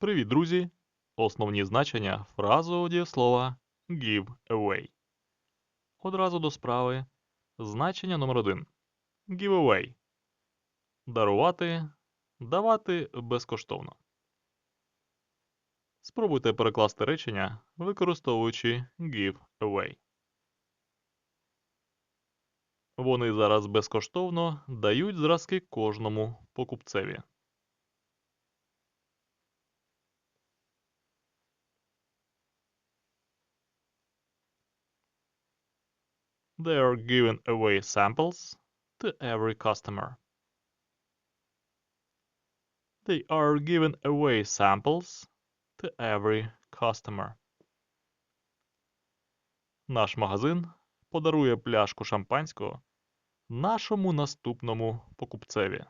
Привіт, друзі! Основні значення фразового дієслова give away. Одразу до справи. Значення номер 1 Give away. Дарувати, давати безкоштовно. Спробуйте перекласти речення, використовуючи give away. Вони зараз безкоштовно дають зразки кожному покупцеві. They are giving away samples to every customer. They are giving away samples to every customer. Наш магазин подарує пляшку шампанського нашому наступному покупцеві.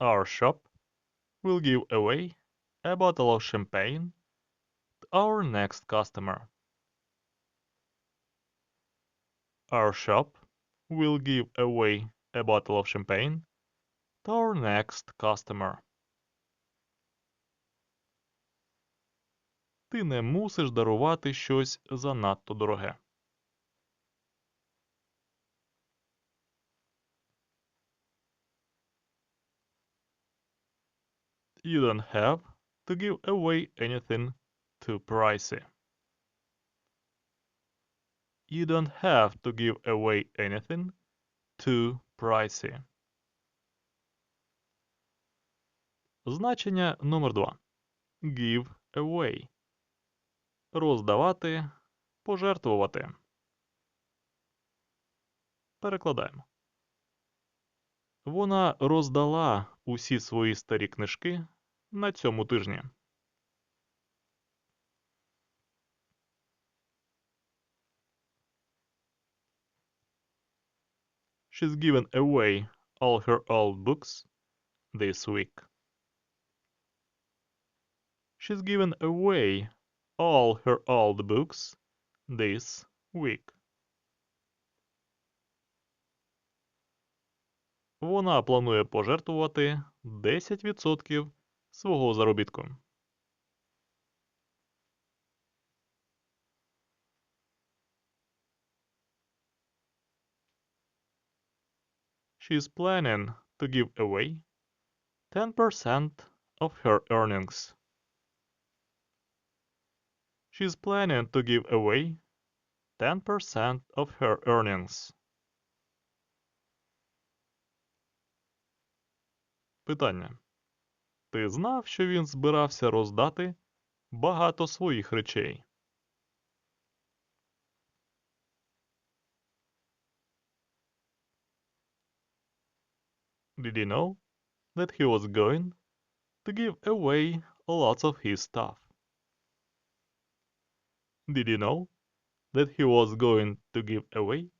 Our shop will give away a bottle of champagne to our next customer. Our shop will give away a bottle of champagne to our next customer. Ти не мусиш дарувати щось занадто дороге. You don't have to give away anything too pricey. You don't have to give away anything too pricey. Значення номер 2. Give away. Роздавати, пожертвувати. Перекладаємо. Вона роздала усі свої старі книжки на цьому тижні. She's given away all her old books this week. She's given away all her old books this week. Вона планує пожертвувати 10% свого заробітку. She's planning to give away 10% of her earnings. She's planning to give away 10% of her earnings. Питання. Ти знав, що він збирався роздати багато своїх речей? Did you know that he was going to give away lots of his stuff? Did you know that he was going to give away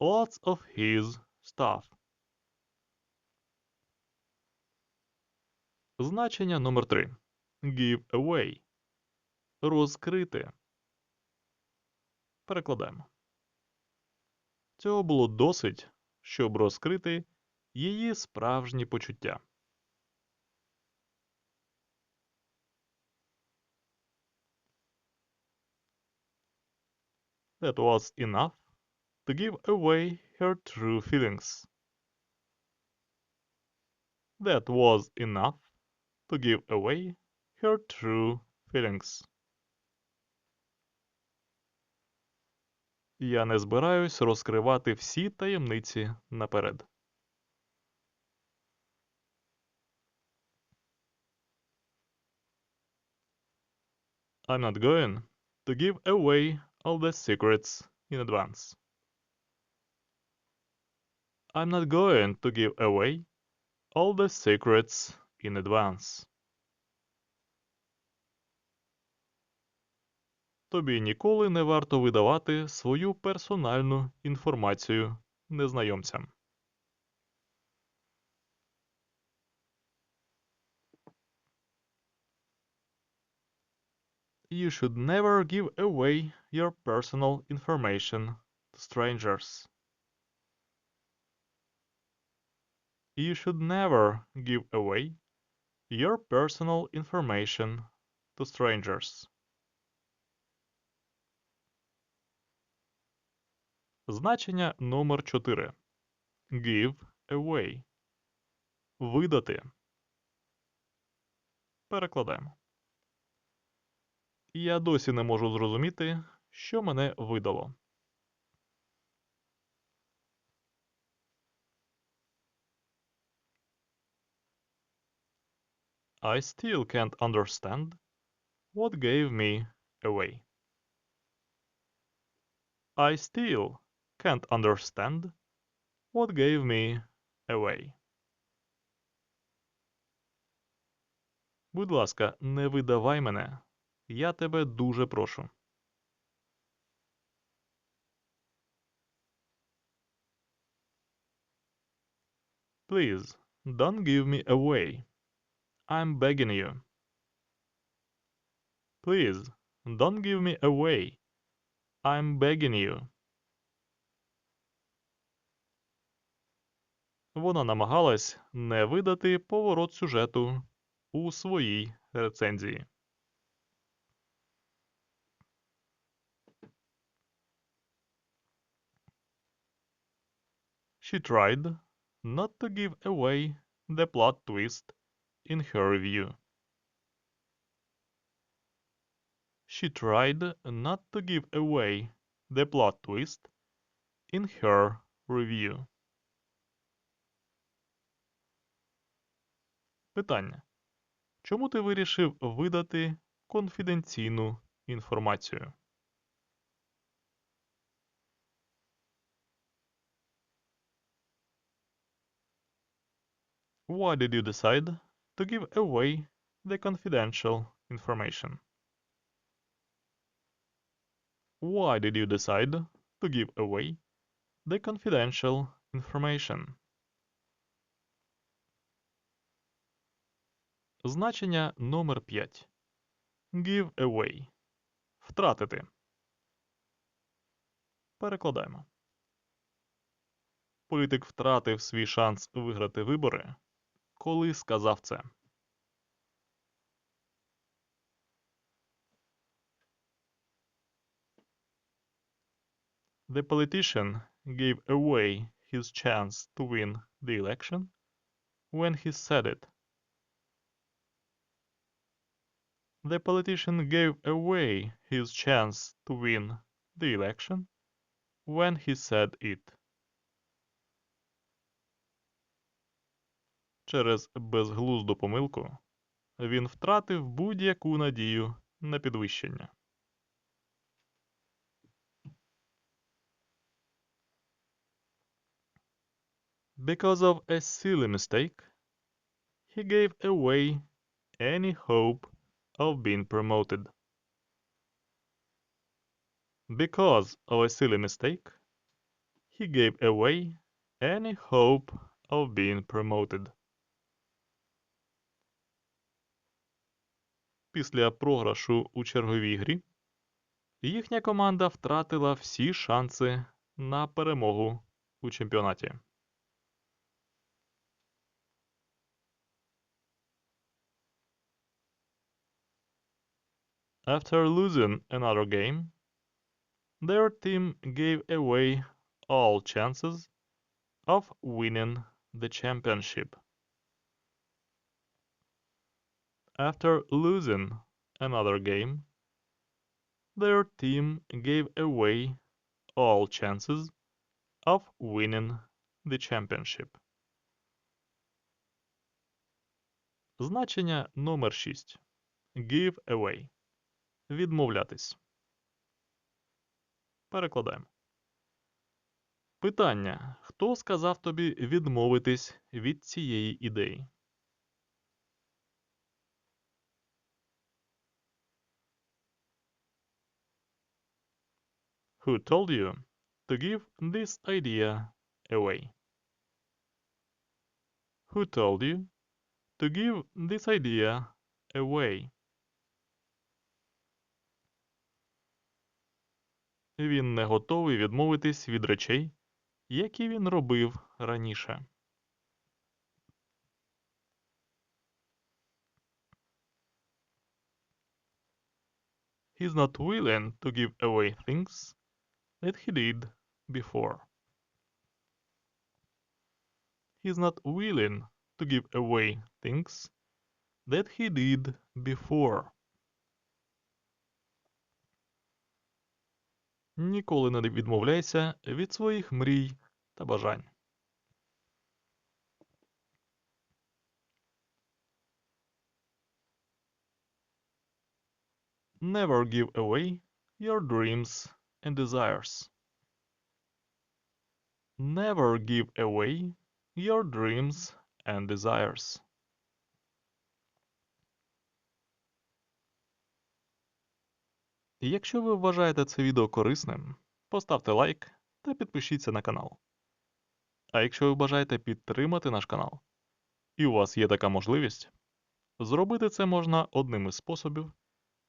lots of his stuff? Значення номер 3. Give away. Розкрити. Перекладаємо. Цього було досить, щоб розкрити її справжні почуття. That was enough to give away her true feelings. That was enough to give away her true feelings. Я не збираюсь розкривати всі таємниці наперед. I'm not going to give away all the secrets in advance. I'm not going to give away all the secrets in advance. Тобі ніколи не варто видавати свою персональну інформацію незнайомцям. You should never give away your personal information to strangers. You should never give away your personal information to strangers. Значення номер 4. Give away. Видати. Перекладаємо. Я досі не можу зрозуміти, що мене видало. I still can't understand what gave me away. I still can't understand what gave me away. Будь ласка, не видавай мене. Я тебе дуже прошу. Please, don't give me away. I'm begging you. Please, don't give me away. I'm begging you. Вона намагалась не видати поворот сюжету у своїй рецензії. She tried not to give away the plot twist in her review. She tried not to give away the plot twist in her review. Питання. Чому ти вирішив видати конфіденційну інформацію? Why did you decide to give away the confidential information? Why did you decide to give away the confidential information? Значення номер 5. Give away. Втратити. Перекладаємо. Політик втратив свій шанс виграти вибори, коли сказав це. The politician gave away his chance to win the election when he said it. The politician gave away his chance to win the election when he said it. Через безглузду помилку він втратив будь-яку надію на підвищення. Because of a silly mistake, he gave away any hope of being promoted. Because of a silly mistake, he gave away any hope of being promoted. Після програшу у черговій грі їхня команда втратила всі шанси на перемогу у чемпіонаті. After losing another game, their team gave away all chances of winning the championship. After losing another game, their team gave away all chances of winning the championship. Значення номер 6. Give away. Відмовлятись. Перекладаємо. Питання. Хто сказав тобі відмовитись від цієї ідеї? Who told you to give this idea away? Who told you to give this idea away? Він не готовий відмовитись від речей, які він робив раніше. He's not willing to give away things that he did before. He's not willing to give away things that he did before. Ніколи не відмовляйся від своїх мрій та бажань. Never give away your dreams and desires. Never give away your dreams and desires. Якщо ви вважаєте це відео корисним, поставте лайк та підпишіться на канал. А якщо ви бажаєте підтримати наш канал, і у вас є така можливість, зробити це можна одним із способів,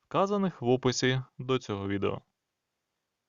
вказаних в описі до цього відео.